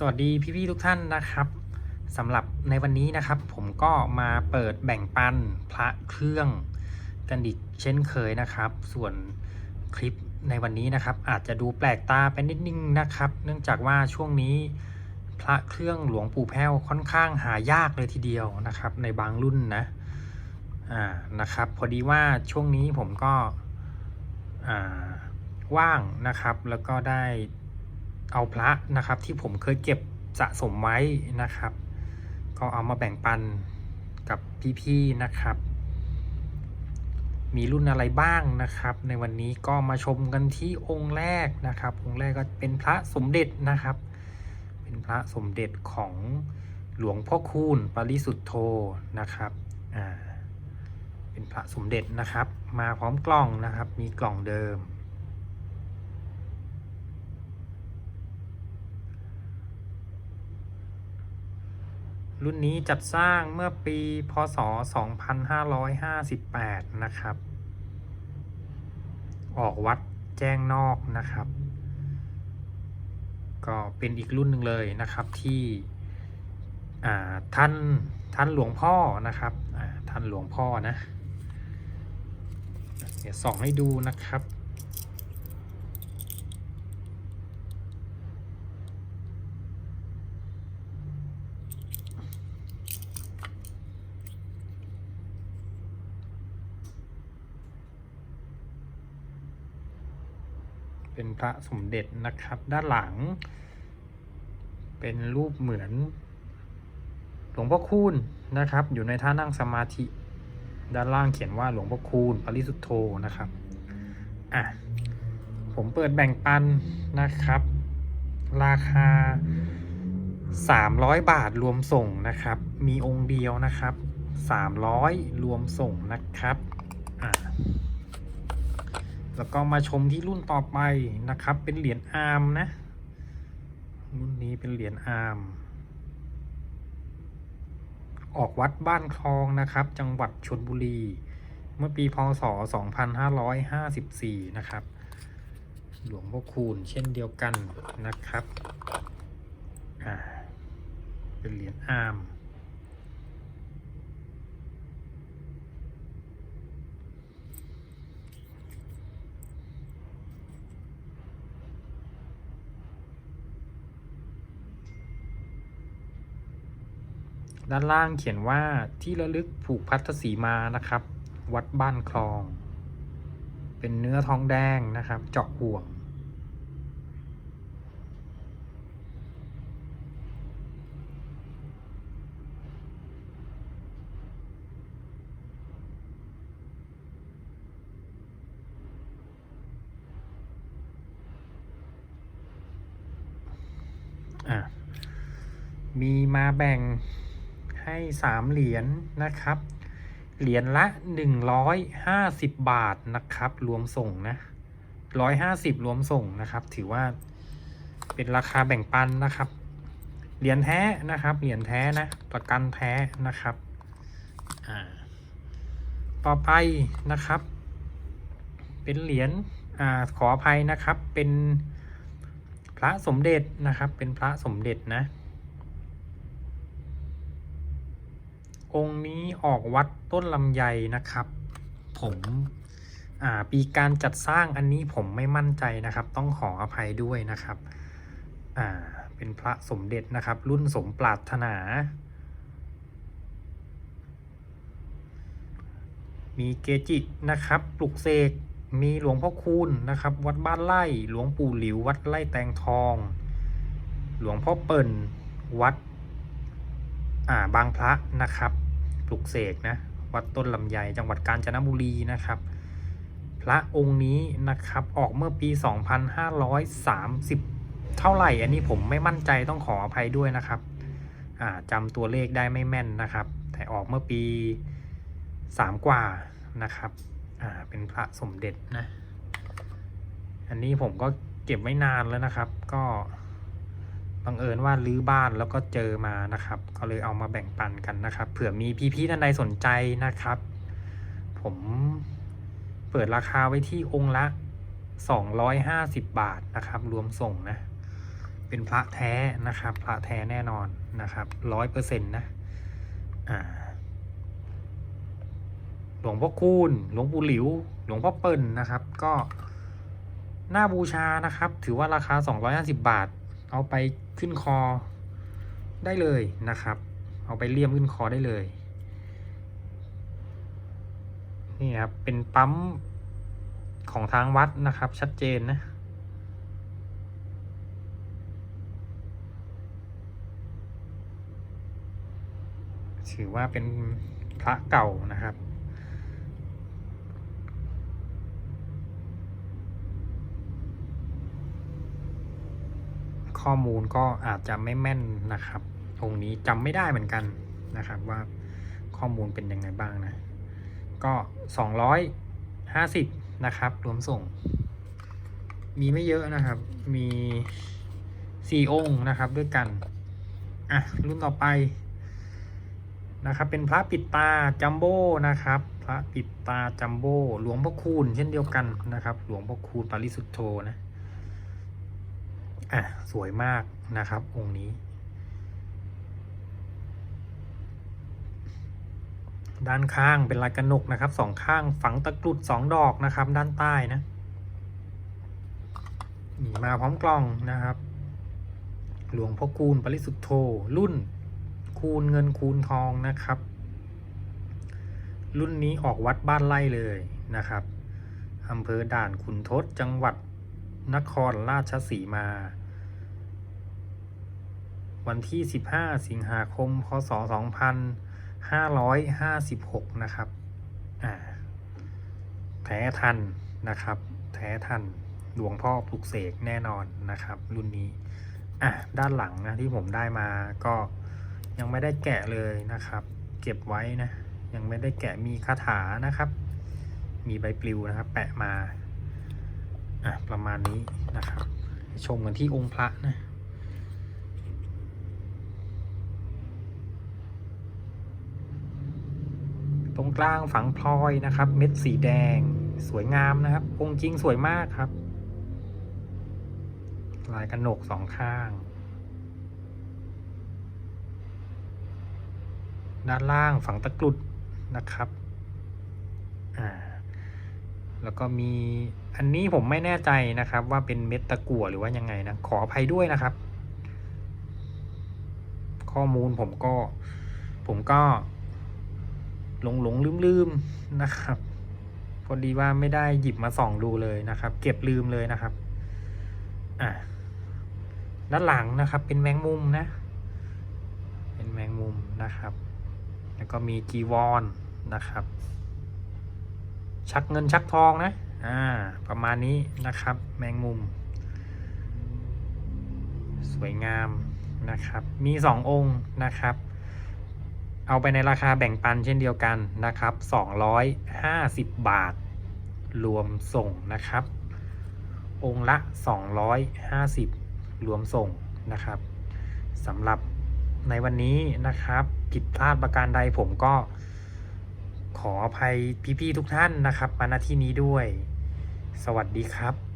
สวัสดีพี่ๆทุกท่านนะครับสำหรับในวันนี้นะครับ ผมก็มาเปิดแบ่งปันพระเครื่องกันอีกเช่นเคยนะครับ ส่วนคลิปในวันนี้นะครับ อาจจะดูแปลกตาไปนิดนึงนะครับ เนื่องจากว่าช่วงนี้พระเครื่องหลวงปู่แพ้วค่อนข้างหายากเลยทีเดียวนะครับ ในบางรุ่นนะอ่านะครับ พอดีว่าช่วงนี้ผมก็อ่าว่างนะครับแล้วก็ได้ เอาพระนะครับที่ผมเคยเก็บสะสมไว้นะครับ ก็เอามาแบ่งปันกับพี่ๆนะครับ มีรุ่นอะไรบ้างนะครับ ในวันนี้ก็มาชมกันที่องค์แรกนะครับ องค์แรกก็เป็นพระสมเด็จนะครับ เป็นพระสมเด็จของหลวงพ่อคูณปริสุทธโธนะครับอ่าเป็นพระสมเด็จนะครับ มาพร้อมกล่องนะครับ มีกล่องเดิม รุ่นนี้จัดสร้างเมื่อปีพศ 2558 นะครับ ออกวัดแจ้งนอกนะครับ ก็เป็นอีกรุ่นหนึ่งเลยนะครับที่ท่านท่านหลวงพ่อนะครับท่านหลวงพ่อนะ เดี๋ยวส่องให้ดูนะครับ เป็นพระสมเด็จนะครับ ด้านหลัง เป็นรูปเหมือน หลวงพ่อคูณนะครับ อยู่ในท่านั่งสมาธิ ด้านล่างเขียนว่าหลวงพ่อคูณปริสุทธโธนะครับอะผมเปิดแบ่งปันนะครับ ราคา 300 บาทรวมส่งนะครับ มีองค์เดียวนะครับ 300 รวมส่งนะครับ แล้วก็มาชมที่รุ่นต่อไปนะครับ เป็นเหรียญอาร์มนะ รุ่นนี้เป็นเหรียญอาร์ม ออกวัดบ้านคลองนะครับ จังหวัดชนบุรี เมื่อปีพศ 2554 นะครับ หลวงพ่อคูณเช่นเดียวกันนะครับ เป็นเหรียญอาร์ม ด้านล่างเขียนว่าที่ระลึกผูกพัทธสีมานะครับ วัดบ้านคลอง เป็นเนื้อทองแดงนะครับ เจาะห่วง อะมีมาแบ่ง ให้สามเหรียญนะครับ เหรียญละหนึ่งร้อยห้าสิบบาทนะครับ รวมส่งนะร้อยห้าสิบรวมส่งนะครับ ถือว่าเป็นราคาแบ่งปันนะครับ เหรียญแท้นะครับ เหรียญแท้นะ ประกันแท้นะครับ อ่าต่อไปนะครับ เป็นเหรียญอ่าขออภัยนะครับ เป็นพระสมเด็จนะครับ เป็นพระสมเด็จนะ องค์นี้ออกวัดต้นลำไยนะครับ ผมอ่าปีการจัดสร้างอันนี้ผมไม่มั่นใจนะครับ ต้องขออภัยด้วยนะครับอ่าเป็นพระสมเด็จนะครับ รุ่นสมปรารถนา มีเกจินะครับ ปลุกเสกมีหลวงพ่อคูณนะครับ วัดบ้านไร่หลวงปู่หลิว วัดไร่แตงทอง หลวงพ่อเปิ่นวัด อ่าบางพระนะครับ ปลุกเสกนะวัดต้นลำไยจังหวัดกาญจนบุรีนะครับ พระองค์นี้นะครับออกเมื่อปี 2530 เท่าไหร่อันนี้ผมไม่มั่นใจต้องขออภัยด้วยนะครับจำตัวเลขได้ไม่แม่นนะครับ แต่ออกเมื่อปี 3 กว่านะครับเป็นพระสมเด็จนะ อันนี้ผมก็เก็บไว้นานแล้วนะครับ ก็ บังเอิญว่ารื้อบ้านแล้วก็เจอมานะครับ ก็เลยเอามาแบ่งปันกันนะครับ เผื่อมีพี่ๆท่านใดสนใจนะครับ ผมเปิดราคาไว้ที่องค์ละ 250 บาทนะครับ รวมส่งนะ เป็นพระแท้นะครับ พระแท้แน่นอนนะครับร้อยเปอร์เซ็นต์นะอ่าหลวงพ่อคูณหลวงปู่หลิว หลวงพ่อเปิ่นนะครับ ก็น่าบูชานะครับ ถือว่าราคา 250 บาท เอาไปขึ้นคอได้เลยนะครับ เอาไปเลี่ยมขึ้นคอได้เลยนี่ครับเป็นปั๊มของทางวัดนะครับ ชัดเจนนะถือว่าเป็นพระเก่านะครับ ข้อมูลก็อาจจะไม่แม่นนะครับ องค์นี้จำไม่ได้เหมือนกันนะครับว่าข้อมูลเป็นยังไงบ้างนะ ก็สองร้อยห้าสิบนะครับ รวมส่ง มีไม่เยอะนะครับ มีสี่องค์นะครับด้วยกัน อะ รุ่นต่อไปนะครับ เป็นพระปิดตาจัมโบ้นะครับ พระปิดตาจัมโบ้หลวงพ่อคูณเช่นเดียวกันนะครับ หลวงพ่อคูณปาริสุทธโธนะ อะสวยมากนะครับ องค์นี้ ด้านข้างเป็นลายกระหนกนะครับสองข้างฝังตะกรุดสองดอกนะครับ ด้านใต้นะนี่มาพร้อมกล้องนะครับ หลวงพ่อคูณปริสุทธโธรุ่นคูณเงินคูณทองนะครับ รุ่นนี้ออกวัดบ้านไร่เลยนะครับอำเภอด่านขุนทดจังหวัดนครราชสีมา วันที่ 15 สิงหาคม พศ 2556 นะครับอ่าแท้ทันนะครับ แท้ทันหลวงพ่อปลุกเสกแน่นอนนะครับ รุ่นนี้อะด้านหลังนะที่ผมได้มาก็ยังไม่ได้แกะเลยนะครับ เก็บไว้นะ ยังไม่ได้แกะมีคาถานะครับ มีใบปลิวนะครับ แปะมาอะประมาณนี้นะครับ ชมกันที่องค์พระนะ ตรงกลางฝังพลอยนะครับ เม็ดสีแดง สวยงามนะครับ องค์จริงสวยมากครับ ลายกระหนกสองข้าง ด้านล่างฝังตะกรุดนะครับอ่าแล้วก็มีอันนี้ผมไม่แน่ใจนะครับ ว่าเป็นเม็ดตะกั่วหรือว่ายังไงนะขออภัยด้วยนะครับ ข้อมูลผมก็ ผมก็ หลงหลงลืมลืมนะครับ พอดีว่าไม่ได้หยิบมาส่องดูเลยนะครับ เก็บลืมเลยนะครับอะด้านหลังนะครับ เป็นแมงมุมนะ เป็นแมงมุมนะครับ แล้วก็มีจีวรนนะครับ ชักเงินชักทองนะอ่าประมาณนี้นะครับ แมงมุม สวยงามนะครับ มีสององค์นะครับ เอาไปในราคาแบ่งปันเช่นเดียวกันนะครับ 250 บาท รวมส่งนะครับ องค์ละ 250 รวมส่งนะครับสำหรับในวันนี้นะครับผิดพลาดประการใดผมก็ขออภัยพี่ๆทุกท่านนะครับ มาณที่นี้ด้วย สวัสดีครับ